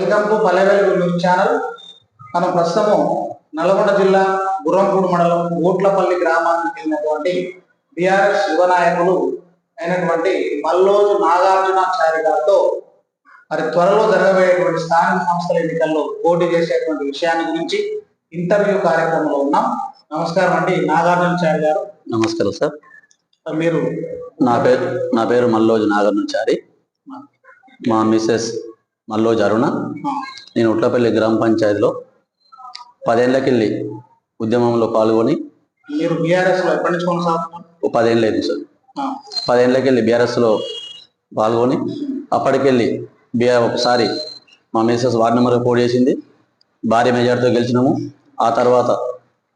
Welcome to Palle Velugu news channel. మనం ప్రస్తుతము నల్గొండ జిల్లా గుర్రంపూడి మండలం ఓట్లపల్లి గ్రామానికి చెందినటువంటి బీఆర్ఎస్ యువ నాయకులు అయినటువంటి మల్లోజు నాగార్జునాచారి గారితో మరి త్వరలో జరగబోయేటువంటి స్థానిక సంస్థల ఎన్నికల్లో పోటీ చేసేటువంటి విషయాన్ని గురించి ఇంటర్వ్యూ కార్యక్రమంలో ఉన్నాం. నమస్కారం అండి నాగార్జునాచారి గారు. నమస్కారం సార్. మరి నా పేరు నా పేరు మల్లోజు నాగర్నుచారి మా మిస్సెస్ మల్లోజు అరుణ నేను ఉట్లపల్లి గ్రామ పంచాయతీలో పదేళ్ళకెళ్ళి ఉద్యమంలో పాల్గొని మీరు బీఆర్ఎస్లో ఎప్పటి నుంచి కొనసాగుతున్నారు? ఓ పదేళ్ళు అయింది సార్. ఆ, పదేళ్ళకెళ్ళి బీఆర్ఎస్లో పాల్గొని అప్పటికెళ్ళి బీఆర్ ఒకసారి మా మిస్సెస్ వార్డు నెంబర్ పోటీ చేసింది. భారీ మెజార్టీతో గెలిచినాము. ఆ తర్వాత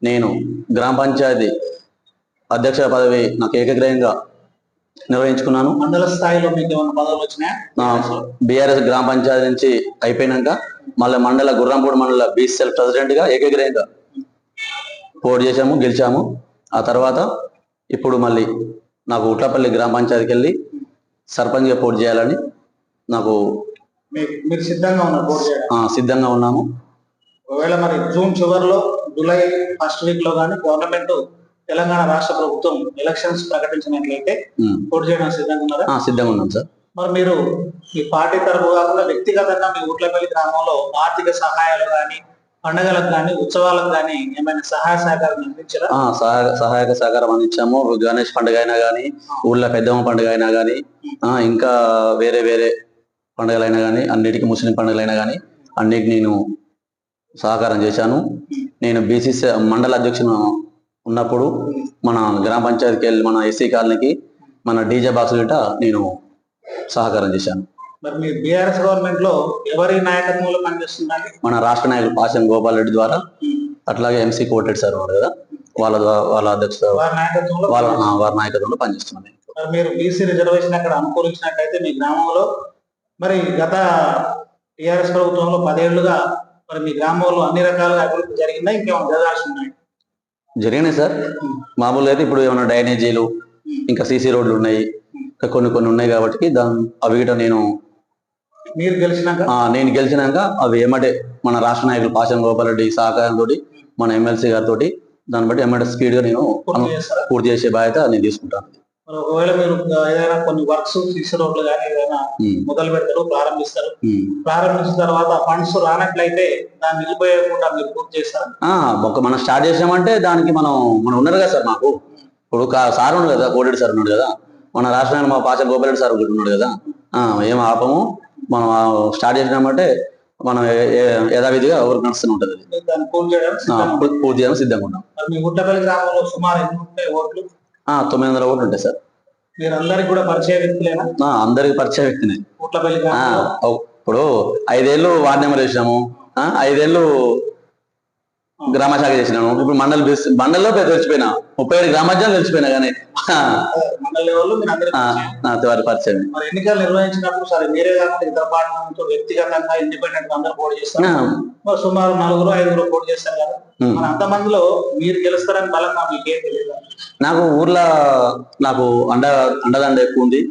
నేను గ్రామ పంచాయతీ అధ్యక్ష పదవి నాకు ఏకగ్రహంగా నిర్వహించుకున్నాను. మండల స్థాయిలో మీకు ఏమైనా పదవులు వచ్చినాయా? బీఆర్ఎస్ గ్రామ పంచాయతీ నుంచి అయిపోయినాక మళ్ళీ మండల గుర్రంపూడి మండల బీసీఎల్ ప్రెసిడెంట్గా ఏకగ్రహంగా పోటీ చేశాము గెలిచాము. ఆ తర్వాత ఇప్పుడు మళ్ళీ నాకు ఉట్లపల్లి గ్రామ పంచాయతీకి వెళ్ళి సర్పంచ్గా పోటీ చేయాలని నాకు మీరు సిద్ధంగా ఉన్నారు సిద్ధంగా ఉన్నాము. ఒకవేళ మరి జూన్ చివరిలో జూలై ఫస్ట్ వీక్లో కానీ గవర్నమెంట్ తెలంగాణ రాష్ట్ర ప్రభుత్వం ఎలక్షన్స్ ప్రకటించినట్లయితే. పోటీ చేయడానికి సిద్ధంగా ఉన్నారా? సిద్ధంగా ఉన్నాం సార్. మరి మీరు మీ పార్టీ తరపు కాకుండా వ్యక్తిగతంగా మీ ఊట్లపల్లి గ్రామంలో ఆర్థిక సహాయాలు కానీ పండగలకు కానీ ఉత్సవాలకు కానీ ఏమైనా సహాయ సహకారం అందించారా? సహాయ సహాయక సహకారం అందించాము. గణేష్ పండుగ అయినా కానీ ఊళ్ళో పెద్దమ్మ పండుగ అయినా కానీ ఇంకా వేరే వేరే పండుగలైనా కానీ అన్నిటికీ ముస్లిం పండుగలైనా కానీ అన్నిటికి నేను సహకారం చేశాను. నేను బీసీసీ మండల అధ్యక్షుడు ఉన్నప్పుడు మన గ్రామ పంచాయతీకి వెళ్ళి మన ఎస్సీ కాలనీకి మన డీజే బాక్స్ గిట్ట నేను సహకారం చేశాను. మరి మీ బీఆర్ఎస్ గవర్నమెంట్లో ఎవరి నాయకత్వంలో పనిచేస్తుందండి మన రాష్ట్ర నాయకులు పాశం గోపాల్ రెడ్డి ద్వారా అట్లాగే ఎంసీ కోటెడ్ సార్ ఉన్నారు కదా వాళ్ళ వాళ్ళ అధ్యక్ష వారి నాయకత్వంలో వాళ్ళ వారి నాయకత్వంలో పనిచేస్తున్నాను నేను. మరి మీరు బీసీ రిజర్వేషన్ అక్కడ అనుకూలించినట్లయితే మీ గ్రామంలో మరి గత టిఆర్ఎస్ ప్రభుత్వంలో పదేళ్ళుగా మరి మీ గ్రామంలో అన్ని రకాలుగా అభివృద్ధి జరిగిందా? ఇంకేమైనా జరగాల్సి ఉన్నాయి జరిగినాయి సార్. మామూలుగా అయితే ఇప్పుడు ఏమైనా డ్రైనేజీలు ఇంకా సీసీ రోడ్లు ఉన్నాయి ఇంకా కొన్ని కొన్ని ఉన్నాయి కాబట్టి దాని అవి నేను మీరు గెలిచినాక? నేను గెలిచినాక అవి ఏమంటే మన రాష్ట్ర నాయకులు పాశం గోపాల్ రెడ్డి సహకారంతో మన ఎమ్మెల్సీ గారితో దాన్ని బట్టి ఏమంటే స్పీడ్గా నేను పూర్తి చేసే బాధ్యత నేను తీసుకుంటాను. మరి ఒకవేళ మీరు ఏదైనా కొన్ని వర్క్స్ రోడ్లు కానీ ఏదైనా మొదలు పెడతారు ప్రారంభిస్తారు. ప్రారంభించిన తర్వాత ఫండ్స్ రానట్లయితే దాన్ని నిలిపోయకుండా మీరు పూర్తి చేస్తారా. ఒక మనం స్టార్ట్ చేసామంటే దానికి మనం మనం ఉన్నారు కదా సార్ మాకు. ఇప్పుడు సార్ ఉన్నాడు కదా కోటెడ్ సార్ ఉన్నాడు కదా. మన రాష్ట్రానికి మా పాచ గోపారెడ్డి సార్ ఒకటి ఉన్నాడు కదా. ఏం ఆపము? మనం స్టార్ట్ చేసినామంటే మనం యథావిధిగా ఎవరికి నడుస్తూనే ఉంటుంది. పూర్తి చేయడం సిద్ధంగా ఉన్నాం. మీ గుట్టపల్లి గ్రామంలో సుమారు ఎన్ని ఉంటాయి ఓట్లు? తొమ్మిది వందల ఓట్లు ఉంటాయి సార్. మీరందరికి కూడా పరిచయ వ్యక్తులేనా? అందరికి పరిచయ వ్యక్తినే ఇప్పుడు ఐదేళ్ళు వార్డు నెంబర్ వేసినాము. ఐదేళ్ళు గ్రామ శాఖ చేసినాము. ఇప్పుడు మండలి మండలిలో తెలిసిపోయినా. ముప్పై ఏడు గ్రామాధ్యాలు తెలిసిపోయినా కానీ. వారి పరిచయం. మరి ఎన్నికలు నిర్వహించినప్పుడు సరే మీరే కాకుండా ఇతర పార్టీలతో వ్యక్తిగతంగా ఇండిపెండెంట్ అందరూ పోటీ చేస్తారు. సుమారు నలుగురు ఐదుగురు పోటీ చేస్తారు కదా. మరి అంతమందిలో మీరు గెలుస్తారని బలంగా మీకు ఏం తెలియదు. నాకు ఊర్లో నాకు అండ అండదండ ఎక్కువ ఉంది.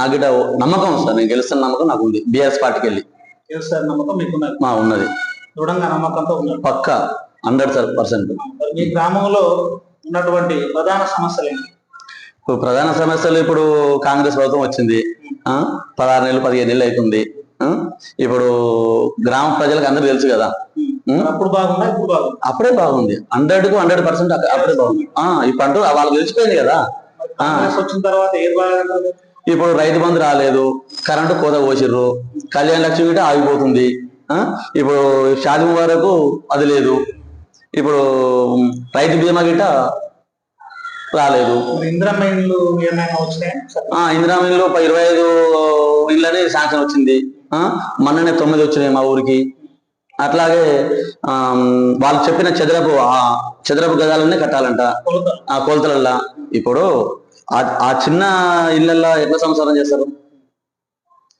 నాకు నమ్మకం సార్. నేను గెలుస్తున్న నమ్మకం నాకు ఉంది. బీఆర్ఎస్ పార్టీకి వెళ్ళి. గెలుస్తారు నమ్మకం మీకు ఉన్నది. దృఢంగా నమ్మకంతో ఉన్నారు. పక్క హండ్రెడ్ పర్సెంట్. మీ గ్రామంలో ఉన్నటువంటి ప్రధాన సమస్యలు ఏంటి? ఇప్పుడు ప్రధాన సమస్యలు ఇప్పుడు కాంగ్రెస్ ప్రభుత్వం వచ్చింది. ఆ, పదహారు నెలలు పదిహేను నెలలు అవుతుంది ఇప్పుడు గ్రామ ప్రజలకు అందరూ తెలుసు కదా. అప్పుడు బాగుందా? ఇప్పుడు బాగుంది? అప్పుడే బాగుంది. హండ్రెడ్కు హండ్రెడ్ పర్సెంట్ అప్పుడే బాగుంది. ఆ, ఇప్పుడు అంటూ వాళ్ళు తెలిసిపోయింది కదా. వచ్చిన తర్వాత ఇప్పుడు రైతు బంధు రాలేదు కరెంటు కోత పోసిర్రు కళ్యాణ లక్ష్మి ఆగిపోతుంది? ఇప్పుడు షాది వరకు అది లేదు. ఇప్పుడు రైతు బీమా గిట్ట రాలేదు. ఇందిరామిల్లు ఒక ఇరవై ఐదు ఇళ్ళని శాంక్షన్ వచ్చింది. ఆ? మొన్ననే తొమ్మిది వచ్చినాయి మా ఊరికి. అట్లాగే ఆ, వాళ్ళు చెప్పిన చదరపు ఆ చదరపు గదాలన్నీ కట్టాలంట. ఆ కొలతలల్లా. ఇప్పుడు ఆ ఆ చిన్న ఇళ్ళల్లో ఎట్లా సంసారం చేస్తారు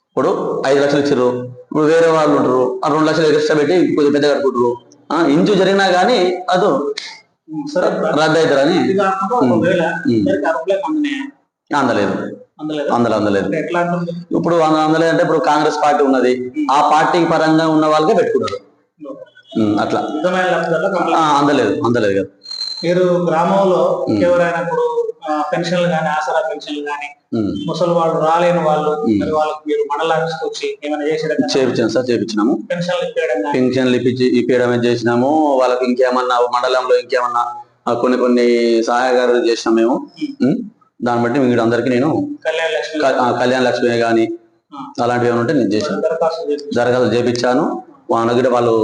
ఇప్పుడు ఐదు లక్షలు ఇచ్చారు ఇప్పుడు వేరే వాళ్ళు ఉంటారు. ఆ రెండు లక్షలు ఎక్స్ట్రా పెట్టి కొద్దిగా పెద్ద కట్టుకుంటారు. ఆ ఇంచు జరిగినా కానీ అది రద్దు అవుతారని అందలేదు. అందులేదు? అందులో అందలేదు. ఇప్పుడు అంద- అందులో అంటే ఇప్పుడు కాంగ్రెస్ పార్టీ ఉన్నది. ఆ పార్టీ పరంగా ఉన్న వాళ్ళకే పెట్టుకున్నారు అట్లా. అందలేదు. అందలేదు అందలేదు కదా. మీరు గ్రామంలో ఎవరైనా ఇప్పుడు పెన్షన్లు కానీ ఆసరా పెన్షన్లు కానీ. ముసలి వాళ్ళు రాలేని వాళ్ళు వాళ్ళకి మీరు వచ్చి ఏమైనా చేపించాం సార్ చేపించినాము. పెన్షన్లు ఇప్పించడం ఇప్పించి ఇప్పించడం చేసినాము. వాళ్ళకి ఇంకేమన్నా మండలంలో ఇంకేమన్నా కొన్ని కొన్ని సహాయకారులు చేసినాం మేము. దాన్ని బట్టి మీరు అందరికీ నేను కళ్యాణ లక్ష్మి కానీ అలాంటివి ఏమైనా ఉంటే నేను చేశాను. దరఖాస్తు చేపించాను. వాళ్ళకి వాళ్ళు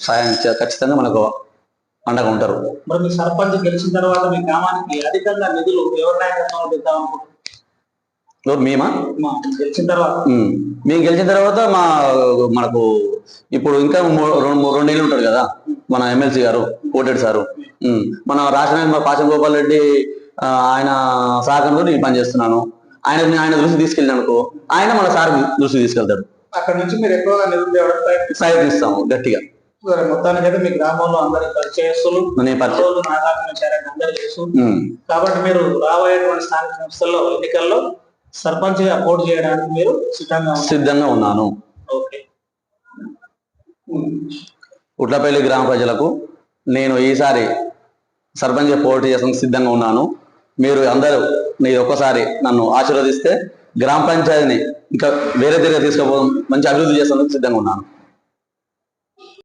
సాయం ఖచ్చితంగా మనకు అండగా ఉంటారు. మరి మీ సర్పంచ్ గెలిచిన తర్వాత మీ గ్రామానికి అధికంగా నిధులు ఎవరి నాయకత్వంలో మేమా గెలిచిన తర్వాత. మేము గెలిచిన తర్వాత మా మనకు ఇప్పుడు ఇంకా రెండు మూడు రెండేళ్ళు ఉంటాడు కదా మన ఎమ్మెల్సీ గారు కోటెడ్ సారు. మన రాష్ట్ర నాయకుడు మా పాశం గోపాల్ రెడ్డి ఆయన సహకారంతో నేను పనిచేస్తున్నాను ఆయన ఆయన దృష్టి తీసుకెళ్ళిన అనుకో ఆయన మన సార్ దృష్టి తీసుకెళ్తాడు అక్కడ నుంచి మీరు ఎక్కువగా ప్రయత్నిస్తారు ప్రయత్నిస్తాము గట్టిగా మొత్తానికి అయితే మీ గ్రామంలో పరిచయస్తులు నాగార్జున అందరూ. కాబట్టి మీరు రాబోయేటువంటి స్థానిక సంస్థల్లో ఎన్నికల్లో సర్పంచ్గా పోటీ చేయడానికి మీరు సిద్ధంగా సిద్ధంగా ఉన్నాను. ఓకే. ఉట్లపల్లి గ్రామ ప్రజలకు నేను ఈసారి సర్పంచ్ పోటీ చేసేందుకు సిద్ధంగా ఉన్నాను. మీరు అందరూ మీరు ఒక్కసారి నన్ను ఆశీర్వదిస్తే గ్రామ పంచాయతీని ఇంకా వేరే దగ్గర తీసుకుపోవడం మంచి అభివృద్ధి చేసేందుకు సిద్ధంగా ఉన్నాను.